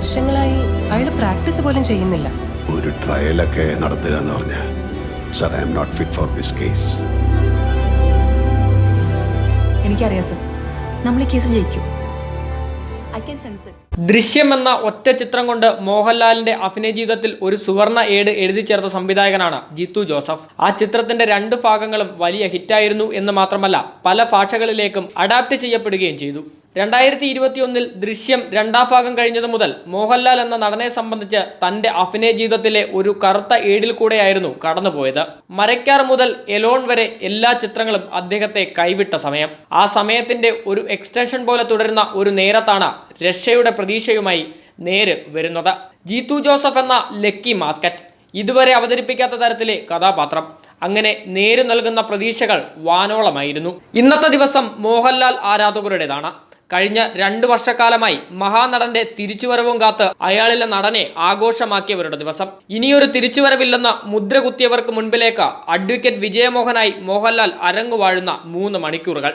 വർഷങ്ങളായി അയാൾ പ്രാക്ടീസ് പോലും ചെയ്യുന്നില്ല. ഒരു ട്രയൽ ഒക്കെ നടത്തുക എന്ന് പറഞ്ഞാൽ sir I'm not fit for this case എനിക്കറിയാം സർ. നമ്മൾ ഈ കേസ് ജയിക്കും. ഐ ക്യാൻ സെൻസ് ഇറ്റ് ദൃശ്യം എന്ന ഒറ്റ ചിത്രം കൊണ്ട് മോഹൻലാലിന്റെ അഭിനയ ജീവിതത്തിൽ ഒരു സുവർണ ഏട് എഴുതി ചേർത്ത സംവിധായകനാണ് ജിത്തു ജോസഫ്. ആ ചിത്രത്തിന്റെ രണ്ട് ഭാഗങ്ങളും വലിയ ഹിറ്റായിരുന്നു എന്ന് മാത്രമല്ല പല ഭാഷകളിലേക്കും അഡാപ്റ്റ് ചെയ്യപ്പെടുകയും ചെയ്തു. രണ്ടായിരത്തി ഇരുപത്തിയൊന്നിൽ ദൃശ്യം രണ്ടാം ഭാഗം കഴിഞ്ഞത് മുതൽ മോഹൻലാൽ എന്ന നടനെ സംബന്ധിച്ച് തന്റെ അഭിനയ ജീവിതത്തിലെ ഒരു കറുത്ത ഏടിൽ കൂടെയായിരുന്നു കടന്നുപോയത്. മരക്കാർ മുതൽ എലോൺ വരെ എല്ലാ ചിത്രങ്ങളും അദ്ദേഹത്തെ കൈവിട്ട സമയം. ആ സമയത്തിന്റെ ഒരു എക്സ്റ്റൻഷൻ പോലെ തുടരുന്ന ഒരു നേരത്താണ് രക്ഷയുടെ പ്രതീക്ഷയുമായി നേര് വരുന്നത്. ജീത്തു ജോസഫ് എന്ന ലക്കി മാസ്കറ്റ് ഇതുവരെ അവതരിപ്പിക്കാത്ത തരത്തിലെ കഥാപാത്രം. അങ്ങനെ നേര് നൽകുന്ന പ്രതീക്ഷകൾ വാനോളമായിരുന്നു. ഇന്നത്തെ ദിവസം മോഹൻലാൽ ആരാധകരുടേതാണ്. കഴിഞ്ഞ രണ്ടു വർഷക്കാലമായി മഹാനടന്റെ തിരിച്ചുവരവും കാത്ത് അയാളിലെ നടനെ ആഘോഷമാക്കിയവരുടെ ദിവസം. ഇനിയൊരു തിരിച്ചുവരവില്ലെന്ന് മുദ്ര കുത്തിയവർക്ക് മുൻപിലേക്ക് അഡ്വക്കേറ്റ് വിജയമോഹനായി മോഹൻലാൽ അരങ്ങുവാഴുന്ന മൂന്ന് മണിക്കൂറുകൾ.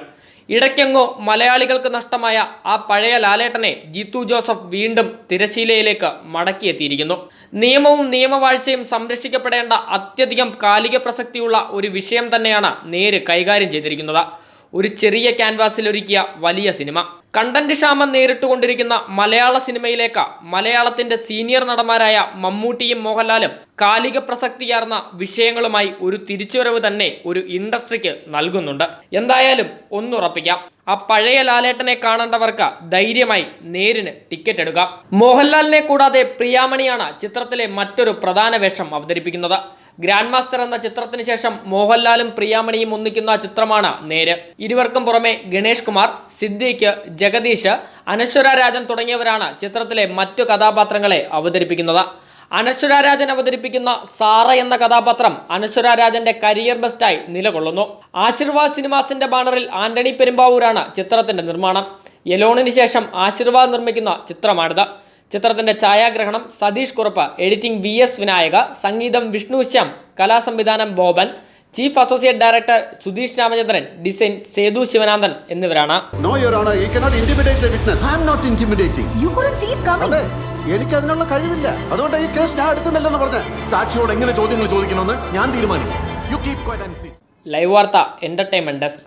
ഇടയ്ക്കെങ്ങോ മലയാളികൾക്ക് നഷ്ടമായ ആ പഴയ ലാലേട്ടനെ ജിത്തു ജോസഫ് വീണ്ടും തിരശീലയിലേക്ക് മടക്കിയെത്തിയിരിക്കുന്നു. നിയമവും നിയമവാഴ്ചയും സംരക്ഷിക്കപ്പെടേണ്ട അത്യധികം കാലിക പ്രസക്തിയുള്ള ഒരു വിഷയം തന്നെയാണ് നേര് കൈകാര്യം ചെയ്തിരിക്കുന്നത്. ഒരു ചെറിയ ക്യാൻവാസിൽ ഒരുക്കിയ വലിയ സിനിമ. കണ്ടന്റ് ക്ഷാമം നേരിട്ടുകൊണ്ടിരിക്കുന്ന മലയാള സിനിമയിലേക്ക് മലയാളത്തിന്റെ സീനിയർ നടന്മാരായ മമ്മൂട്ടിയും മോഹൻലാലും കാലിക പ്രസക്തിയാർന്ന വിഷയങ്ങളുമായി ഒരു തിരിച്ചുവരവ് തന്നെ ഒരു ഇൻഡസ്ട്രിക്ക് നൽകുന്നുണ്ട്. എന്തായാലും ഒന്നുറപ്പിക്കാം. ആ പഴയ ലാലേട്ടനെ കാണേണ്ടവർക്ക് ധൈര്യമായി നേരിന് ടിക്കറ്റ് എടുക്കാം. മോഹൻലാലിനെ കൂടാതെ പ്രിയാമണിയാണ് ചിത്രത്തിലെ മറ്റൊരു പ്രധാന വേഷം അവതരിപ്പിക്കുന്നത്. ഗ്രാൻഡ് മാസ്റ്റർ എന്ന ചിത്രത്തിന് ശേഷം മോഹൻലാലും പ്രിയാമണിയും ഒന്നിക്കുന്ന ചിത്രമാണ് നേര്. ഇരുവർക്കും പുറമെ ഗണേഷ് കുമാർ സിദ്ദീഖ് ജഗദീഷ് അനശ്വര രാജൻ തുടങ്ങിയവരാണ് ചിത്രത്തിലെ മറ്റു കഥാപാത്രങ്ങളെ അവതരിപ്പിക്കുന്നത്. അനശ്വര രാജൻ അവതരിപ്പിക്കുന്ന സാറ എന്ന കഥാപാത്രം അനശ്വര രാജന്റെ കരിയർ ബെസ്റ്റായി നിലകൊള്ളുന്നു. ആശീർവാദ് സിനിമാസിന്റെ ബാനറിൽ ആന്റണി പെരുമ്പാവൂരാണ് ചിത്രത്തിന്റെ നിർമ്മാണം. യലോണിന് ശേഷം ആശീർവാദ് നിർമ്മിക്കുന്ന ചിത്രമാണിത്. ചിത്രത്തിന്റെ ഛായാഗ്രഹണം Satheesh Kurup editing V S Vinayaka സംഗീതം Vishnu Shyam കലാസംവിധാനം Boban chief associate director Sudheesh Ramachandran design Sethu Sivanathan എന്നിവരാണ്. No your honour you cannot intimidate the witness I am not intimidating you couldn't see it coming. അതെ എനിക്ക് അതിനുള്ള കഴിവില്ല. അതുകൊണ്ട് ഈ case ഞാൻ എടുക്കുന്നില്ലെന്ന് പറഞ്ഞ സാക്ഷിയോട് എങ്ങനെ ചോദ്യങ്ങൾ ചോദിക്കണമെന്ന് ഞാൻ തീരുമാനിക്കും. You keep quiet and seat live വാർത്ത എന്റർടൈൻമെന്റ് ഡെസ്ക്